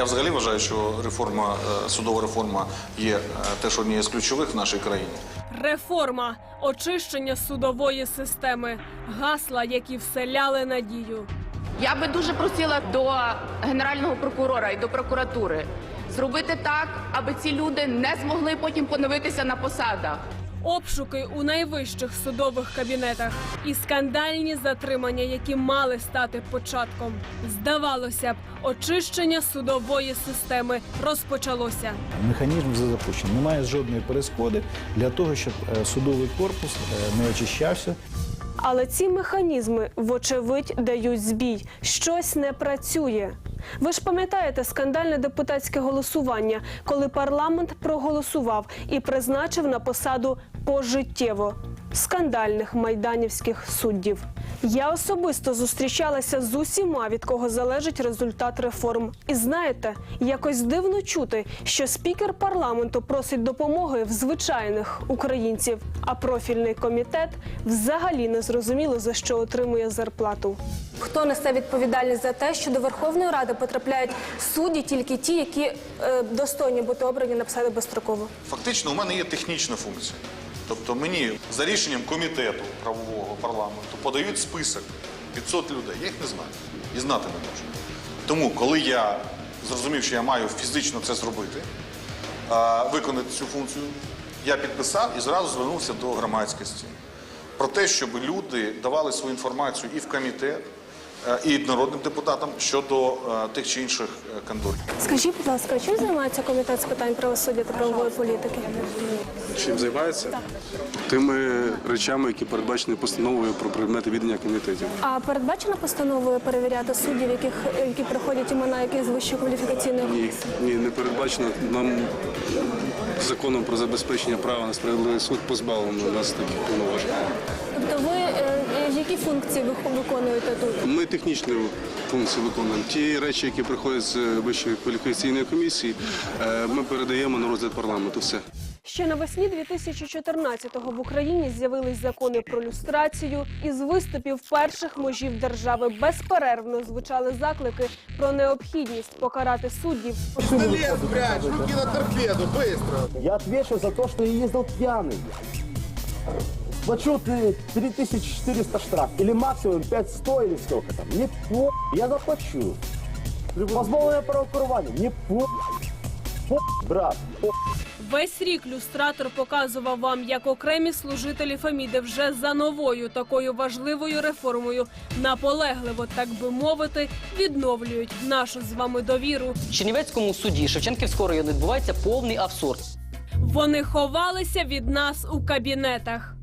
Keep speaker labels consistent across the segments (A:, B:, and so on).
A: Я взагалі вважаю, що реформа, е, судова реформа є е, теж однією з ключових в нашій країні.
B: Реформа, очищення судової системи, гасла, які вселяли надію.
C: Я би дуже просила до генерального прокурора і до прокуратури зробити так, аби ці люди не змогли потім поновитися на посадах.
B: Обшуки у найвищих судових кабінетах і скандальні затримання, які мали стати початком. Здавалося б, очищення судової системи розпочалося.
D: Механізм вже запущений. Немає жодної перешкоди для того, щоб е, судовий корпус е, не очищався.
B: Але ці механізми, вочевидь, дають збій. Щось не працює. Ви ж пам'ятаєте скандальне депутатське голосування, коли парламент проголосував і призначив на посаду пожиттєво скандальних майданівських суддів. Я особисто зустрічалася з усіма, від кого залежить результат реформ. І знаєте, якось дивно чути, що спікер парламенту просить допомоги в звичайних українців, а профільний комітет взагалі не зрозуміло за що отримує зарплату.
E: Хто несе відповідальність за те, що до Верховної Ради потрапляють судді тільки ті, які е, достойні бути обрані на посади безстроково?
A: Фактично, у мене є технічна функція. Тобто мені за рішенням комітету правового парламенту подають список 500 людей. Я їх не знаю і знати не можу. Тому, коли я зрозумів, що я маю фізично це зробити, виконати цю функцію, я підписав і зразу звернувся до громадськості про те, щоб люди давали свою інформацію і в комітет, і народним депутатам щодо е, тих чи інших е, кандидатів.
E: Скажіть, будь ласка, чим займається комітет з питань правосуддя та правової політики?
F: Чим займається? Тими речами, які передбачені постановою про предмети відання комітетів.
E: А передбачено постановою перевіряти суддів, яких які приходять імена яких з вищої кваліфікаційної
F: Ні, ні, не передбачено. Нам законом про забезпечення права на справедливий суд позбавлено нас таких повноважень.
E: Тобто ви е, е, які функції ви виконуєте тут?
F: Ми технічні функції виконуємо. Ті речі, які приходять з вищої кваліфікаційної комісії, е, ми передаємо на розгляд парламенту. Все.
B: Ще навесні 2014-го в Україні з'явились закони про люстрацію. Із виступів перших можів держави безперервно звучали заклики про необхідність покарати суддів.
G: Пистолет спрячь, руки на торпеду, быстро.
H: Я отвечу за то, что я ездил пьяный. Плачу ты 3400 штраф. Или максимум 5100 или сколько там. Не по... Я заплачу. Позбавлення права керування. Не по... по... Брат, по...
B: Весь рік люстратор показував вам, як окремі служителі Феміди вже за новою такою важливою реформою наполегливо, так би мовити, відновлюють нашу з вами довіру.
I: В Чернівецькому суді Шевченківського району відбувається повний абсурд.
B: Вони ховалися від нас у кабінетах.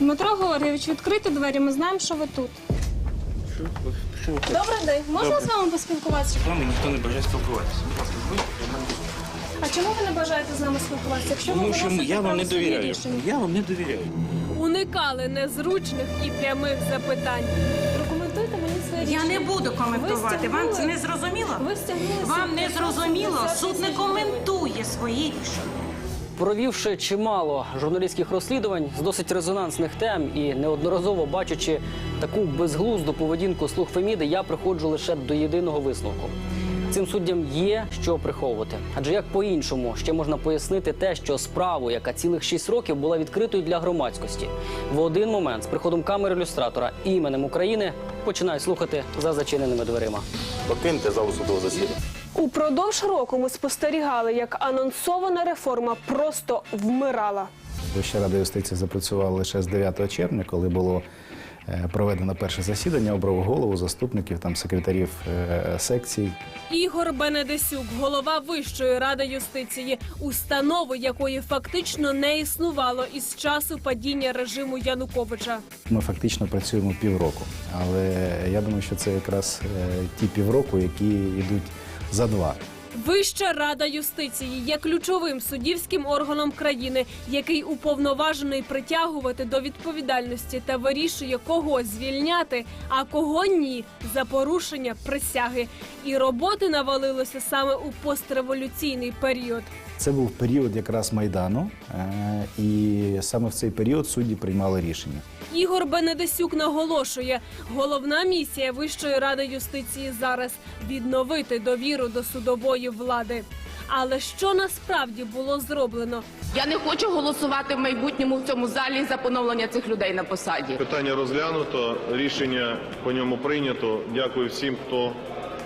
E: Дмитро Георгійович, відкрийте двері. Ми знаємо, що ви тут. Добрий день. Можна з вами поспілкуватися?
J: З вами ніхто не бажає спілкуватися. Будь ласка, ви.
E: А чому ви не бажаєте з нами спілкуватися? Якщо ви
J: Тому що
E: виносите
J: я вам не довіряю.
E: рішення?
J: Я вам не довіряю.
B: Уникали незручних і прямих запитань.
E: Прокоментуйте мені своє
K: Я
E: рішення.
K: не буду коментувати. Вам це не зрозуміло?
E: Ви стягнули
K: Вам не зрозуміло? Суд не коментує свої рішення.
I: Провівши чимало журналістських розслідувань з досить резонансних тем і неодноразово бачачи таку безглузду поведінку слуг Феміди, я приходжу лише до єдиного висновку. Цим суддям є що приховувати. Адже як по-іншому ще можна пояснити те, що справу, яка цілих шість років була відкритою для громадськості, в один момент з приходом камери ілюстратора іменем України починають слухати за зачиненими дверима.
H: Покиньте залу судового засідання.
B: Упродовж року ми спостерігали, як анонсована реформа просто вмирала.
D: Вища рада юстиції запрацювала лише з 9 червня, коли було е, проведено перше засідання, обрав голову, заступників, там секретарів е, секцій.
B: Ігор Бенедесюк, голова Вищої ради юстиції, установи якої фактично не існувало із часу падіння режиму Януковича.
D: Ми фактично працюємо півроку, але я думаю, що це якраз е, ті півроку, які йдуть за два.
B: Вища рада юстиції є ключовим суддівським органом країни, який уповноважений притягувати до відповідальності та вирішує, кого звільняти, а кого ні за порушення присяги. І роботи навалилося саме у постреволюційний період.
D: Це був період якраз майдану, е, і саме в цей період судді приймали рішення.
B: Ігор Бенедесюк наголошує, головна місія Вищої ради юстиції зараз відновити довіру до судової влади. Але що насправді було зроблено?
C: Я не хочу голосувати в майбутньому в цьому залі за поновлення цих людей на посаді.
L: Питання розглянуто, рішення по ньому прийнято. Дякую всім, хто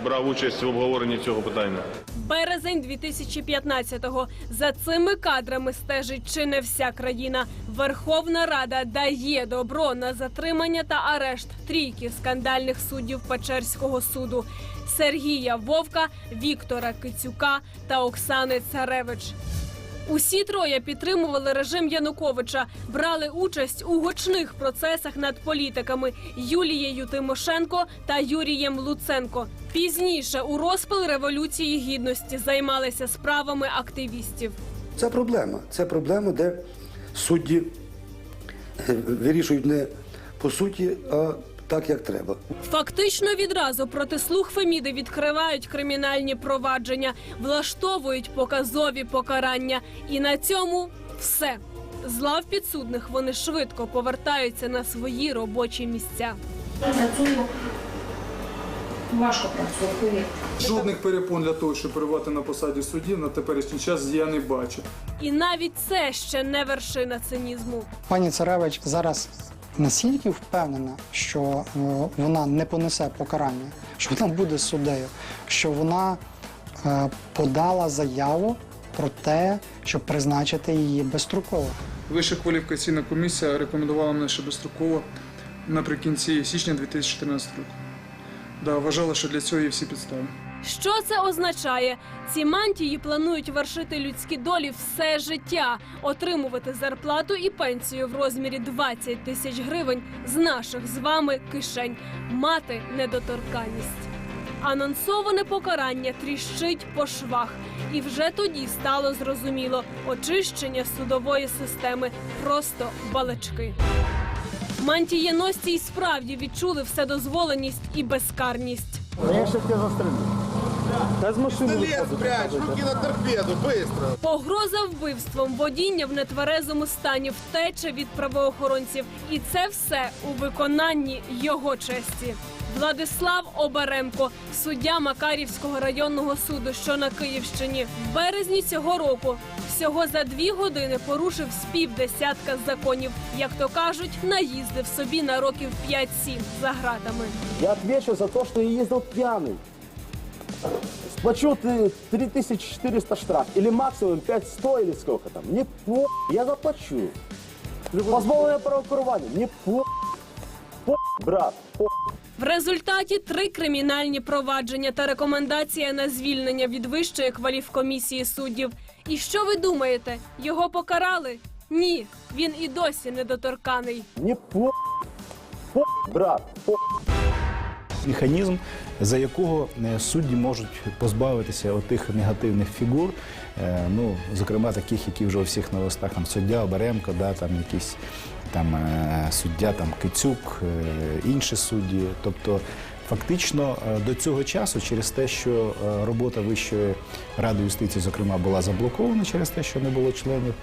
L: брав участь в обговоренні цього питання.
B: Березень 2015-го. За цими кадрами стежить чи не вся країна. Верховна Рада дає добро на затримання та арешт трійки скандальних суддів Печерського суду Сергія Вовка, Віктора Кицюка та Оксани Царевич. Усі троє підтримували режим Януковича, брали участь у гучних процесах над політиками Юлією Тимошенко та Юрієм Луценко. Пізніше у розпал революції гідності займалися справами активістів.
M: Це проблема. Це проблема, де судді е, вирішують не по суті, а так, як треба.
B: Фактично відразу проти слуг Феміди відкривають кримінальні провадження, влаштовують показові покарання. І на цьому все. З лав підсудних вони швидко повертаються на свої робочі місця.
N: Жодних перепон для того, щоб перебувати на посаді судді на теперішній час я не бачу.
B: І навіть це ще не вершина цинізму.
O: Пані Царевич зараз настільки впевнена, що е, вона не понесе покарання, що вона буде суддею, що вона е, подала заяву про те, щоб призначити її безстроково.
N: Вища кваліфікаційна комісія рекомендувала мене ще безстроково наприкінці січня 2014 року. Да, вважала, що для цього є всі підстави.
B: Що це означає? Ці мантії планують вершити людські долі все життя, отримувати зарплату і пенсію в розмірі 20 тисяч гривень з наших з вами кишень, мати недоторканність. Анонсоване покарання тріщить по швах, і вже тоді стало зрозуміло, очищення судової системи просто балачки. Мантієносці й справді відчули вседозволеність і безкарність.
H: Тебе застрелю. Та з машини
G: Пистолет спрячь, руки на торпеду, быстро.
B: Погроза вбивством, водіння в нетверезому стані, втеча від правоохоронців. І це все у виконанні його честі. Владислав Обаремко, суддя Макарівського районного суду, що на Київщині, в березні цього року всього за дві години порушив з півдесятка законів. Як то кажуть, наїздив собі на років 5-7 за гратами.
H: Я отвечу за то, что я ездил пьяный. Сплачу ты 3400 штраф или максимум 5100 или сколько там. Не по... Я заплачу. Позбавлення правокерування. Не по... по... брат. По...
B: В результаті три кримінальні провадження та рекомендація на звільнення від вищої кваліфкомісії суддів. І що ви думаєте? Його покарали? Ні, він і досі недоторканий.
H: Не по... по... брат. По...
D: Механізм, за якого е, судді можуть позбавитися отих негативних фігур, е, ну, зокрема таких, які вже у всіх на там суддя Оберемко, да, там якийсь там е, суддя там Кицюк, інші судді. Тобто, фактично до цього часу, через те, що робота Вищої ради юстиції, зокрема, була заблокована через те, що не було членів,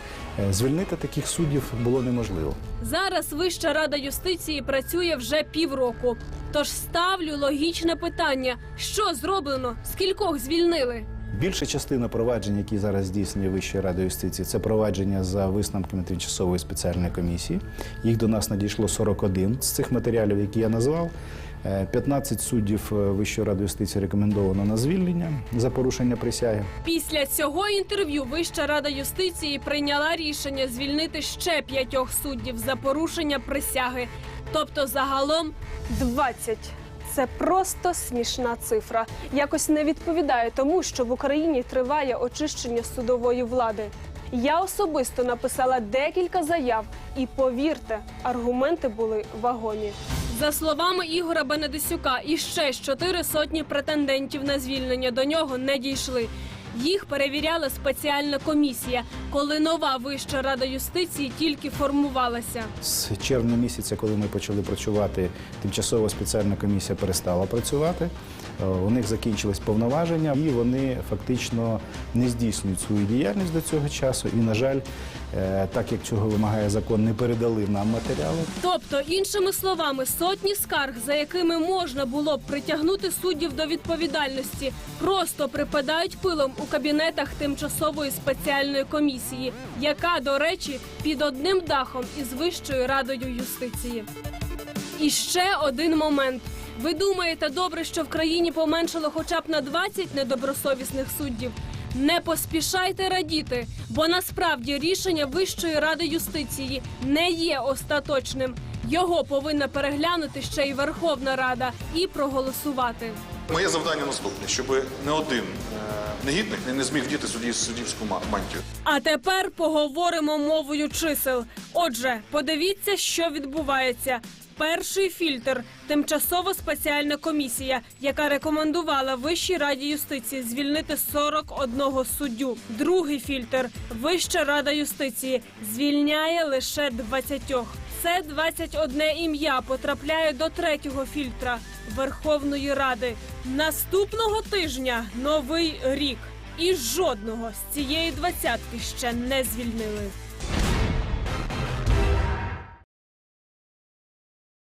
D: звільнити таких суддів було неможливо.
B: Зараз Вища рада юстиції працює вже півроку. Тож ставлю логічне питання: що зроблено? Скількох звільнили?
D: Більша частина проваджень, які зараз здійснює Вища рада юстиції, це провадження за висновками тимчасової спеціальної комісії. Їх до нас надійшло 41 з цих матеріалів, які я назвав. Е, 15 суддів е, Вищої ради юстиції рекомендовано на звільнення за порушення присяги.
B: Після цього інтерв'ю Вища рада юстиції прийняла рішення звільнити ще п'ятьох суддів за порушення присяги. Тобто загалом 20. Це просто смішна цифра. Якось не відповідає тому, що в Україні триває очищення судової влади. Я особисто написала декілька заяв, і повірте, аргументи були вагомі. За словами Ігора Бенедисюка, іще чотири сотні претендентів на звільнення до нього не дійшли. Їх перевіряла спеціальна комісія, коли нова Вища рада юстиції тільки формувалася.
D: З червня місяця, коли ми почали працювати, тимчасова спеціальна комісія перестала працювати. Е, у них закінчились повноваження, і вони фактично не здійснюють свою діяльність до цього часу. І, на жаль, е, так як цього вимагає закон, не передали нам матеріали.
B: Тобто, іншими словами, сотні скарг, за якими можна було б притягнути суддів до відповідальності, просто припадають пилом у кабінетах тимчасової спеціальної комісії, яка, до речі, під одним дахом із Вищою радою юстиції. І ще один момент. Ви думаєте, добре, що в країні поменшало хоча б на 20 недобросовісних суддів? Не поспішайте радіти, бо насправді рішення Вищої ради юстиції не є остаточним. Його повинна переглянути ще й Верховна Рада і проголосувати.
A: Моє завдання наступне, щоб не один е, негідник не- зміг вдіти судді суддівську ма- мантію.
B: А тепер поговоримо мовою чисел. Отже, подивіться, що відбувається. Перший фільтр тимчасово спеціальна комісія, яка рекомендувала Вищій раді юстиції звільнити 41 суддю. Другий фільтр Вища рада юстиції звільняє лише 20. Це 21 ім'я потрапляє до третього фільтра Верховної Ради. Наступного тижня новий рік. І жодного з цієї двадцятки ще не звільнили.